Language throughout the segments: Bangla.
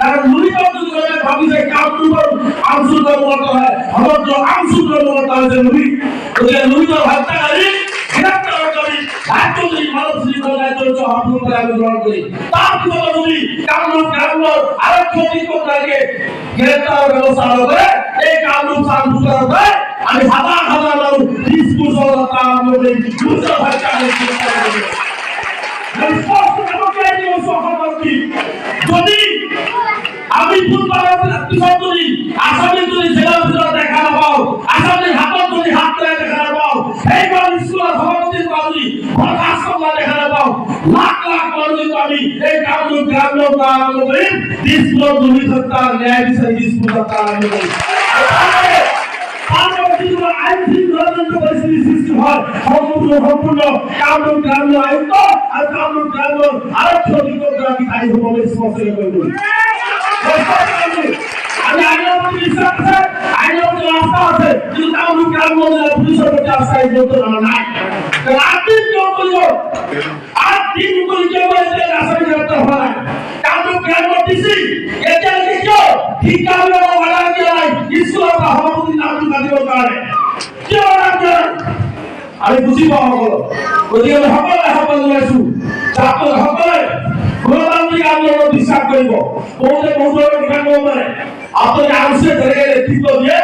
কারণ নুরিটাও যদি বলে ভাবি যে গ্রেপ্তারকারী রাজ্য যদি মানব শৃঙ্খলায় চলছে হত্যা করে আমি গ্রহণ করি তার পিছনে যদি কামরূপ কামরূপ আরক্ষী অধিকর্তাকে গ্রেপ্তার ব্যবস্থা না করে এই কামরূপ শান্তি করার পরে আমি হাজার হাজার মানুষ স্কুল সহযোগিতা আরম্ভ করে দুশো হত্যাকারী গ্রেপ্তার করব আমি স্পষ্ট আমাকে এই অংশ করছি যদি আমি ফুটবলের পিছন যদি আসামি যদি জেলা ভিতরে দেখা না পাও আসামি হাতত যদি হাত ধরে দেখা না পাও এইবার স্কুলের সভাপতির পাবলি ঘটনা সভা দেখা না পাও লাখ লাখ মানুষ কিন্তু আমি এই কামরূপ গ্রাম্য আরম্ভ করি স্কুল দুর্নীতি সত্তার ন্যায় বিচার স্কুল সত্তার আরম্ভ করি আইন শৃঙ্খলাজনিত পরিস্থিতি সৃষ্টি আমি আইনের প্রতি বিশ্বাস আছে? আইনের প্রতি আস্থা আছে। কিন্তু কামরূপ গ্রাম্য জেলা পুলিশের প্রতি আস্থা এই মুহূর্তে আমার নাই। কারণ আটদিন কেউ করিব আট দিন করে কেউ এসে আসামি গ্রেপ্তার হয়? না কামরূপ গ্রাম্য ডিসি এটা লিখো ঠিক কামরূপ অর্ডার দিয়ে নাই। স্কুলের সভাপতি নাম দিব কাৰণে কিয় অৰ্ডাৰ দিয়া নাই? আমি বুজি পাওঁ সকলো গতিকে আমি সকলোৱে আহ্বান জনাইছো যে আপোনালোকে সকলোৱে গণতান্ত্ৰিক আন্দোলনত বিশ্বাস কৰিব বহুতে বহু ধৰণৰ কথা পাৰে আপোনালোকে আৰক্ষী যেনেকে নেতৃত্ব দিয়ে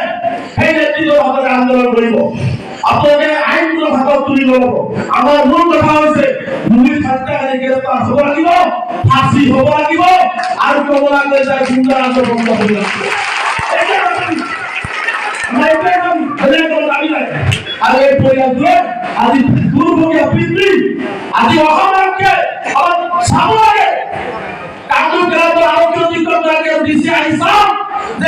সেই নেতৃত্বত আপোনালোকে আন্দোলন কৰিব আপোনালোকে আইনবিলাক হাতত তুলি ল'ব আমাৰ মূল কথা হৈছে ভূমি হত্যাকাৰী গ্ৰেপ্তাৰ হ'ব লাগিব ফাঁচি হ'ব লাগিব আজি পিতৃ, আজি অসমকে চাব লাগে কামৰূপ জিলাৰ আৰক্ষী অধীক্ষকগৰাকীয়ে দিছে আহি চাওক যে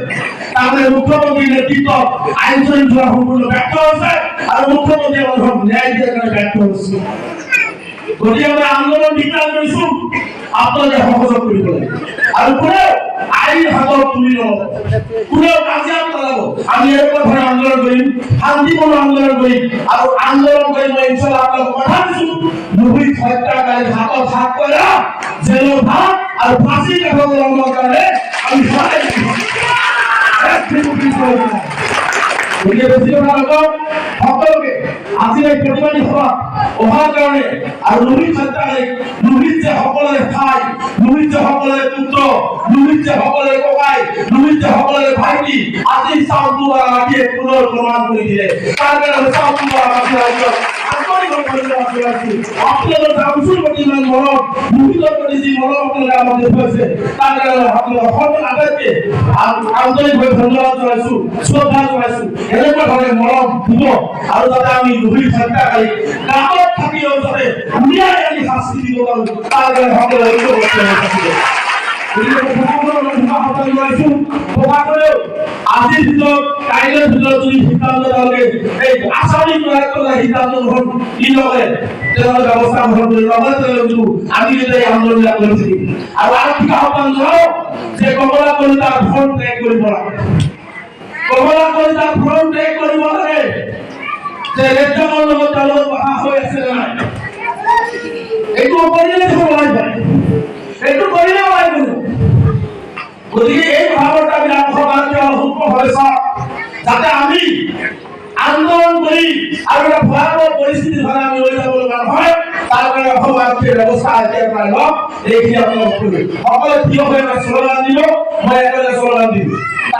তাৰমানে মুখ্যমন্ত্ৰীৰ নেতৃত্বত আইন শৃংখলা সম্পূৰ্ণ ব্যৰ্থ হৈছে আৰু মুখ্যমন্ত্ৰীয়ে মানুহক ন্যায় দিয়াৰ কাৰণে ব্যৰ্থ হৈছে গতিকে আমি আন্দোলন বিকাশ কৰিছো আপোনালোকে সহযোগ কৰিব লাগে আৰু কোনেও আইন হাতত তুলি নল'ব কোনেও কাজিয়াত পেলাব আমি এনেকুৱা ধৰণৰ আন্দোলন কৰিম শান্তিপূৰ্ণ আন্দোলন কৰিম আৰু আন্দোলন কৰি মই ইনশাল্লাহ আপোনালোকক কথা দিছো। নুহুৰিত হত্যাকাৰী হাতত হাত কৰা জেলৰ ভাত আৰু ফাঁচি কাঠত লম্বৰ কাৰণে আৰু হত্যাকাৰী নুহিত যে সকলোৰে ভাই নুহিত যে সকলোৰে পুত্ৰ নুহিত যে সকলোৰে ককাই নুহিত যে সকলোৰে ভাইটি আজি চাউলটোৱা মাটিয়ে পুনৰ প্ৰমাণ কৰি দিলে তাৰ কাৰণে চাউল মাটি ৰাজ্যত আন্তৰিকভাৱে ধন্যবাদ জনাইছো আপোনালোকৰ জামচুৰ প্ৰতি ইমান মৰম নুহিতৰ প্ৰতি যি মৰম আপোনালোকে আমাক দেখুৱাইছে তাৰ কাৰণে আপোনালোকক সকলো আটাইতকে আ- আন্তৰিকভাৱে ধন্যবাদ জনাইছো শ্ৰদ্ধা জনাইছো এনেকুৱা ধৰণে মৰম দিব আৰু যাতে আমি নুহিত হত্যাকাৰী গাঁৱত থাকিও যাতে উলিয়াই আনি শাস্তি দিব পাৰো তাৰ কাৰণে সকলোৱে ঐক্যবদ্ধ হৈ থাকিব গতিকে প্ৰশাসনৰ লগত আহ্বান জনাইছো প্ৰশাসনেও আজিৰ ভিতৰত কাইলৈৰ ভিতৰত যদি সিদ্ধান্ত কৰা সিদ্ধান্ত গ্ৰহণ ই নকৰে তেওঁলোকে ব্যৱস্থা গ্ৰহণ কৰি নহ'লে তেওঁলোকে আমি যেতিয়া এই আন্দোলনবিলাক কৰি থাকিম আহ্বান এই কথাবোৰ আমি চাওঁ যাতে আমি আন্দোলন করি, আর একটা ভয়াবহ পরিস্থিতি ধরে আমি লৈ যাব লগা নহয় তাৰ কাৰণে অসম আৰক্ষীৰ ব্যৱস্থা এতিয়াৰ পৰা লওক এইখিনি আপোনালোক সকলোৱে থিয় হৈ এটা শ্লোগান দিব মই একটা স্লোগান দিম